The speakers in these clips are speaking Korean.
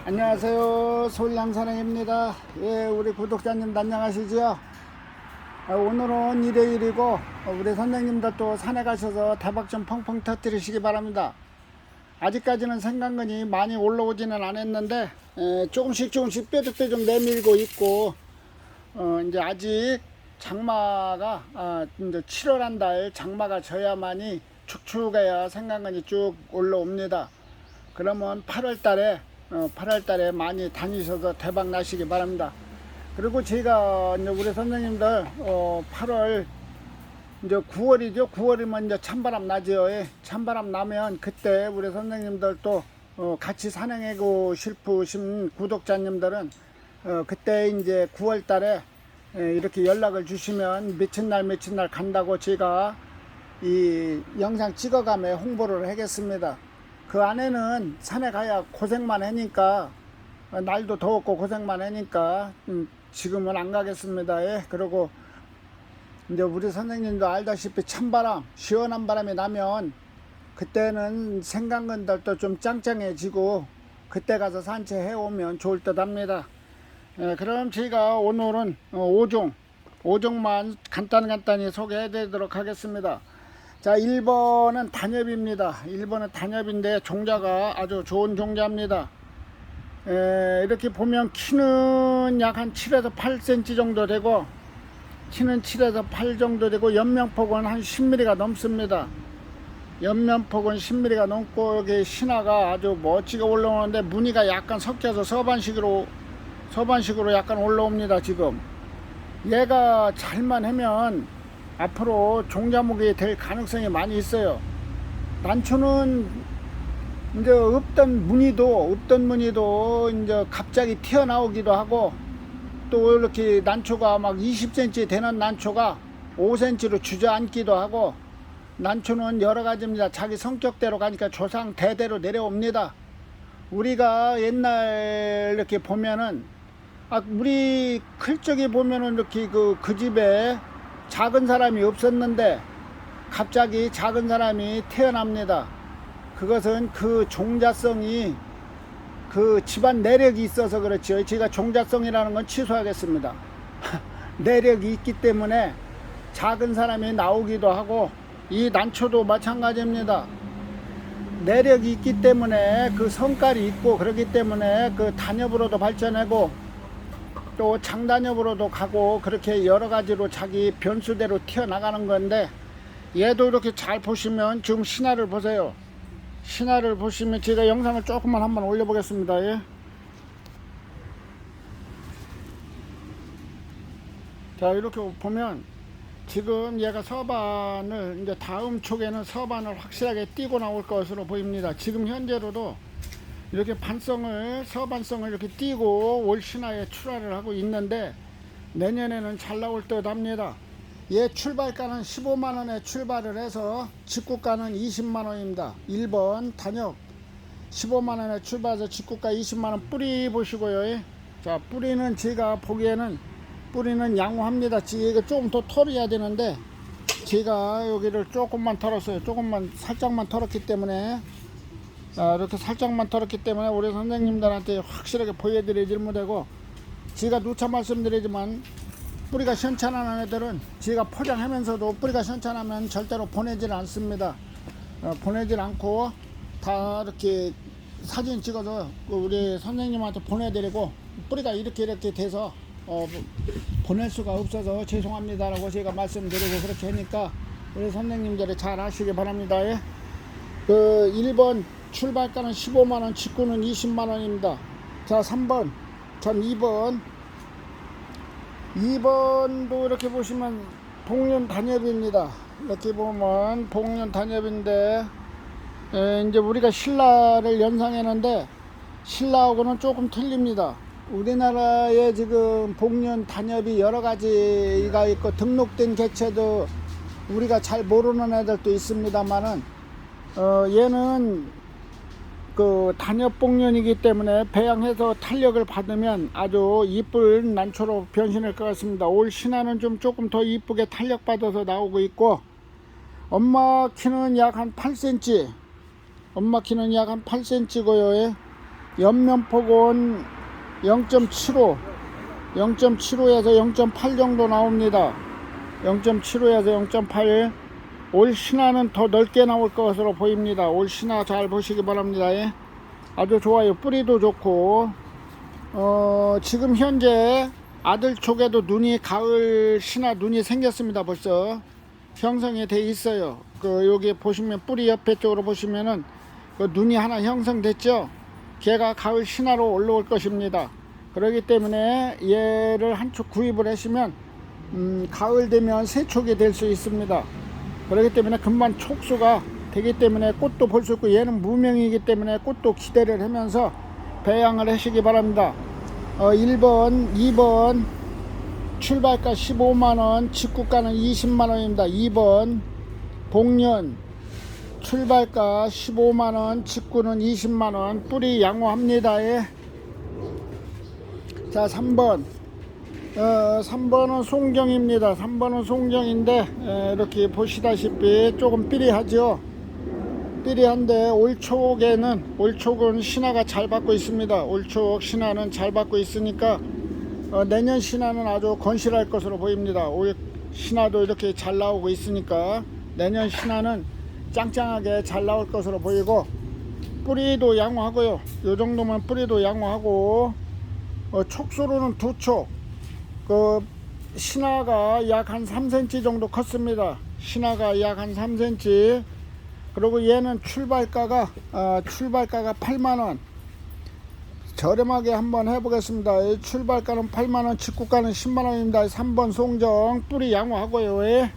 안녕하세요. 서울양산행입니다. 예, 우리 구독자님들 안녕하시죠? 아, 오늘은 일요일이고 어, 우리 선생님들도 산에 가셔서 대박 좀 펑펑 터뜨리시기 바랍니다. 아직까지는 생강근이 많이 올라오지는 않았는데 에, 조금씩 조금씩 뼈둑뼈 좀 내밀고 있고 어, 이제 아직 장마가 아, 이제 7월 한 달 장마가 져야만이 축축해야 생강근이 쭉 올라옵니다. 그러면 8월 달에 어, 8월 달에 많이 다니셔서 대박 나시기 바랍니다. 그리고 제가 이제 우리 선생님들 어, 8월 이제 9월이죠. 9월이면 이제 찬바람 나죠. 예. 찬바람 나면 그때 우리 선생님들 또 어, 같이 산행하고 싶으신 구독자님들은 어, 그때 이제 9월 달에 예, 이렇게 연락을 주시면 며칠 날 며칠 날 간다고 제가 이 영상 찍어가며 홍보를 하겠습니다. 그 안에는 산에 가야 고생만 하니까 어, 날도 더웠고 고생만 하니까 음, 지금은 안 가겠습니다. 예. 그리고 이제 우리 선생님도 알다시피 찬바람, 시원한 바람이 나면 그때는 생강근들도 좀 짱짱해지고 그때 가서 산책해 오면 좋을 듯 합니다. 예, 그럼 제가 오늘은 어, 5종, 5종만 간단 간단히 소개해 드리도록 하겠습니다. 자, 1번은 단엽입니다. 1번은 단엽인데 종자가 아주 좋은 종자입니다. 에, 이렇게 보면 키는 약 한 7에서 8cm 정도 되고 키는 7에서 8 정도 되고 연면폭은 한 10mm가 넘습니다. 연면폭은 10mm가 넘고 여기 신화가 아주 멋지게 올라오는데 무늬가 약간 섞여서 서반식으로 서반식으로 약간 올라옵니다 지금 얘가 잘만 하면 앞으로 종자목이 될 가능성이 많이 있어요 난초는 이제 없던 무늬도 없던 무늬도 이제 갑자기 튀어나오기도 하고 또 이렇게 난초가 막 20cm 되는 난초가 5cm로 주저앉기도 하고 난초는 여러 가지입니다. 자기 성격대로 가니까 조상 대대로 내려옵니다. 우리가 옛날 이렇게 보면은 아 우리 클 적에 보면은 이렇게 그, 그 집에 작은 사람이 없었는데 갑자기 작은 사람이 태어납니다. 그것은 그 종자성이 그 집안 내력이 있어서 그렇죠. 제가 종자성이라는 건 취소하겠습니다. 내력이 있기 때문에 작은 사람이 나오기도 하고 이 난초도 마찬가지입니다. 내력이 있기 때문에 그 성깔이 있고 그렇기 때문에 그 단엽으로도 발전하고 또 장단엽으로도 가고 그렇게 여러 가지로 자기 변수대로 튀어나가는 건데 얘도 이렇게 잘 보시면 지금 신화를 보세요. 신화를 보시면 제가 영상을 조금만 한번 올려보겠습니다. 예. 자 이렇게 보면 지금 얘가 서반을 이제 다음 촉에는 서반을 확실하게 띄고 나올 것으로 보입니다. 지금 현재로도 이렇게 반성을 서반성을 이렇게 띄고 올 신화에 출하를 하고 있는데 내년에는 잘 나올 듯 합니다. 얘 출발가는 15만 원에 출발을 해서 직구가는 20만 원입니다. 1번 단역 15만 원에 출발해서 직구가 20만 원 뿌리 보시고요. 예. 자 뿌리는 제가 보기에는 뿌리는 양호합니다. 이거 조금 더 털어야 되는데 제가 여기를 조금만 털었어요. 조금만 살짝만 털었기 때문에 자, 이렇게 살짝만 털었기 때문에 우리 선생님들한테 확실하게 보여드리질 못하고 제가 누차 말씀드리지만 뿌리가 시원찮은 애들은 제가 포장하면서도 뿌리가 시원찮으면 절대로 보내질 않습니다. 어, 보내질 않고 다 이렇게 사진 찍어서 그 우리 선생님한테 보내드리고 뿌리가 이렇게 이렇게 돼서 어, 보낼 수가 없어서 죄송합니다라고 제가 말씀드리고 그렇게 하니까 우리 선생님들이 잘 아시기 바랍니다. 예? 그 1번 출발가는 15만원, 직구는 20만원입니다. 자, 3번, 전 2번. 2번도 이렇게 보시면 복륜 단엽입니다. 이렇게 보면 복륜 단엽인데, 에, 이제 우리가 신라를 연상했는데, 신라하고는 조금 틀립니다. 우리나라에 지금 복륜 단엽이 여러 가지가 있고, 등록된 개체도 우리가 잘 모르는 애들도 있습니다만은, 어, 얘는 그 단엽복륜이기 때문에 배양해서 탄력을 받으면 아주 이쁠 난초로 변신할 것 같습니다. 올 신화는 좀 조금 더 이쁘게 탄력 받아서 나오고 있고 엄마 키는 약 한 8cm 엄마 키는 약 한 8cm고요. 옆면폭은 0.75 0.75에서 0.8 정도 나옵니다. 0.75에서 0.8 올 신화는 더 넓게 나올 것으로 보입니다. 올 신화 잘 보시기 바랍니다. 예. 아주 좋아요. 뿌리도 좋고. 어, 지금 현재 아들 쪽에도 눈이 가을 신화 눈이 생겼습니다 벌써. 형성이 돼 있어요. 그 여기 보시면 뿌리 옆에 쪽으로 보시면은 그 눈이 하나 형성됐죠? 걔가 가을 신화로 올라올 것입니다. 그렇기 때문에 얘를 한쪽 구입을 하시면 음, 가을 되면 새 촉이 될 수 있습니다 그렇기 때문에 금방 촉수가 되기 때문에 꽃도 볼 수 있고 얘는 무명이기 때문에 꽃도 기대를 하면서 배양을 하시기 바랍니다. 어, 1번 2번 출발가 15만원 직구가는 20만원입니다. 2번 복년 출발가 15만원 직구는 20만원 뿌리 양호합니다. 예. 자 3번 어, 3번은 송정입니다. 3번은 송정인데 에, 이렇게 보시다시피 조금 삐리하죠? 삐리한데 올촉에는 올촉은 신화가 잘 받고 있습니다. 올촉 신화는 잘 받고 있으니까 어, 내년 신화는 아주 건실할 것으로 보입니다. 올 신화도 이렇게 잘 나오고 있으니까 내년 신화는 짱짱하게 잘 나올 것으로 보이고 뿌리도 양호하고요. 요 정도면 뿌리도 양호하고 어, 촉수로는 두 촉. 그 신화가 약 한 3cm 정도 컸습니다. 신화가 약 한 3cm. 그리고 얘는 출발가가 어, 출발가가 8만 원. 저렴하게 한번 해보겠습니다. 이 출발가는 8만 원, 직구가는 10만 원입니다. 3번 송정 뿌리 양호하고요. 예.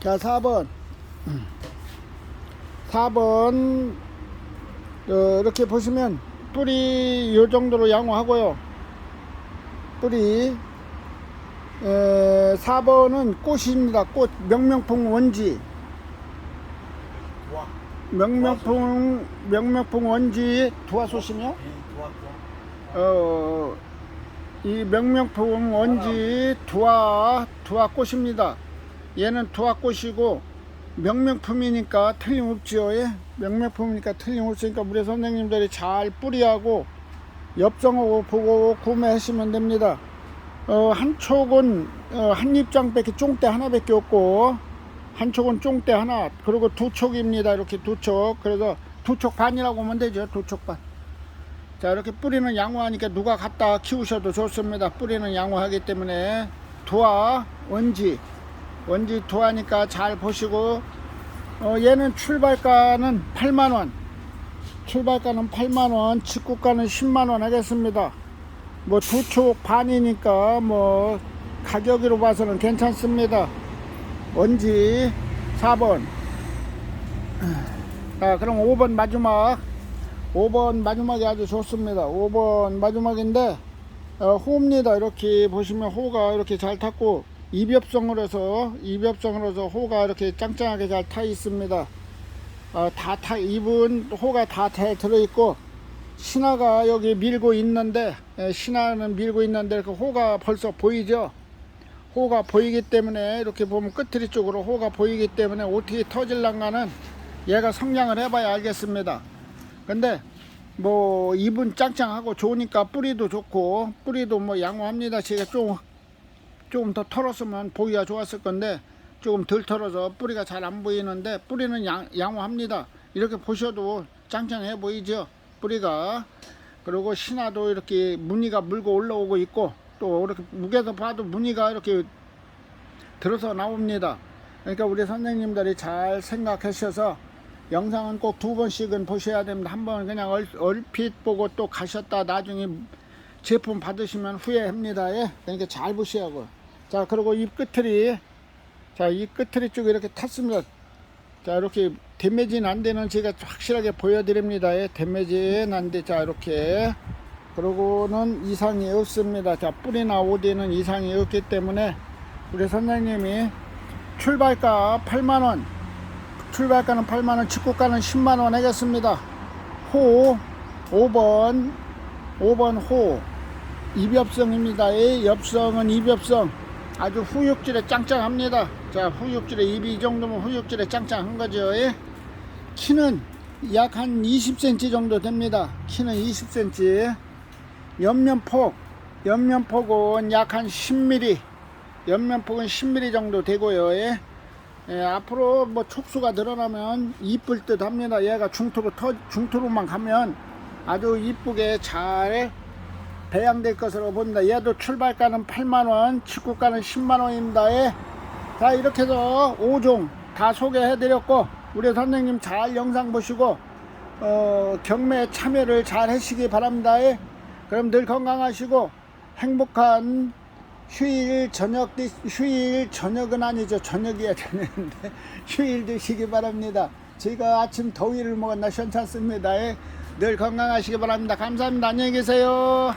자 4번 4번 어, 이렇게 보시면 뿌리 요 정도로 양호하고요. 뿌리 에, 4번은 꽃입니다. 꽃 명명풍 원지. 명명풍 명명풍 원지 두화소시며 도와 도와. 어, 이 명명풍 원지 두화 두화 꽃입니다. 얘는 두화 꽃이고 명명품이니까 틀림없지요. 예? 명명품이니까 틀림없으니까 우리 선생님들이 잘 뿌리하고 엽성하고 보고 구매하시면 됩니다. 어, 한 촉은 어, 한 입장밖에 쫑대 하나밖에 없고 한 촉은 쫑대 하나 그리고 두 촉입니다. 이렇게 두 촉. 그래서 두 촉 반이라고 보면 되죠. 두 촉 반. 자 이렇게 뿌리는 양호하니까 누가 갖다 키우셔도 좋습니다. 뿌리는 양호하기 때문에 두화 원지 원지 두하니까 잘 보시고 어, 얘는 출발가는 8만원 출발가는 8만원 직구가는 10만원 하겠습니다. 뭐 두촉 반이니까 뭐 가격으로 봐서는 괜찮습니다. 원지 4번. 자 그럼 5번 마지막. 5번 마지막이 아주 좋습니다. 5번 마지막인데 어, 호입니다. 이렇게 보시면 호가 이렇게 잘 탔고 이벽성으로 해서 이벽성으로 해서 호가 이렇게 짱짱하게 잘 타 있습니다. 어, 다 타 입은 호가 다 들어 있고 신화가 여기 밀고 있는데 에, 신화는 밀고 있는데 그 호가 벌써 보이죠. 호가 보이기 때문에 이렇게 보면 끝트리 쪽으로 호가 보이기 때문에 어떻게 터질랑가는 얘가 성장을 해봐야 알겠습니다. 근데 뭐 입은 짱짱하고 좋으니까 뿌리도 좋고 뿌리도 뭐 양호합니다. 제가 좀 조금 더 털었으면 보기가 좋았을 건데 조금 덜 털어서 뿌리가 잘 안 보이는데 뿌리는 양, 양호합니다. 이렇게 보셔도 짱짱해 보이죠? 뿌리가 그리고 신화도 이렇게 무늬가 물고 올라오고 있고 또 이렇게 무게서 봐도 무늬가 이렇게 들어서 나옵니다. 그러니까 우리 선생님들이 잘 생각하셔서 영상은 꼭 두 번씩은 보셔야 됩니다. 한 번 그냥 얼, 얼핏 보고 또 가셨다 나중에 제품 받으시면 후회합니다. 예? 그러니까 잘 보시라고. 자, 그리고 이 끝틀이, 자, 이 끝틀이 쭉 이렇게 탔습니다. 자, 이렇게 데미지는 안 되는 제가 확실하게 보여드립니다. 예? 데미지는 안 돼. 자, 이렇게. 그러고는 이상이 없습니다. 자, 뿌리나 오디는 이상이 없기 때문에 우리 선생님이 출발가 8만원, 출발가는 8만원, 직구가는 10만원 하겠습니다. 호 5번 5번 호 입엽성입니다. 이 엽성은 입엽성 아주 후육질에 짱짱합니다. 자 후육질에 입이 이 정도면 후육질에 짱짱한 거죠. 예? 키는 약 한 20cm 정도 됩니다. 키는 20cm. 옆면폭, 옆면폭은 약 한 10mm. 옆면폭은 10mm 정도 되고요. 예. 예, 앞으로 뭐 촉수가 늘어나면 이쁠 듯 합니다. 얘가 중투로 터, 중투로만 가면 아주 이쁘게 잘 배양될 것으로 봅니다. 얘도 출발가는 8만원, 직구가는 10만원입니다. 예. 자, 이렇게 해서 5종 다 소개해 드렸고, 우리 선생님 잘 영상 보시고, 어, 경매 참여를 잘 하시기 바랍니다. 예. 그럼 늘 건강하시고, 행복한 휴일 저녁, 되- 휴일 저녁은 아니죠. 저녁이야 되는데, 휴일 되시기 바랍니다. 제가 아침 더위를 먹었나 시원찮습니다. 예. 늘 건강하시기 바랍니다. 감사합니다. 안녕히 계세요.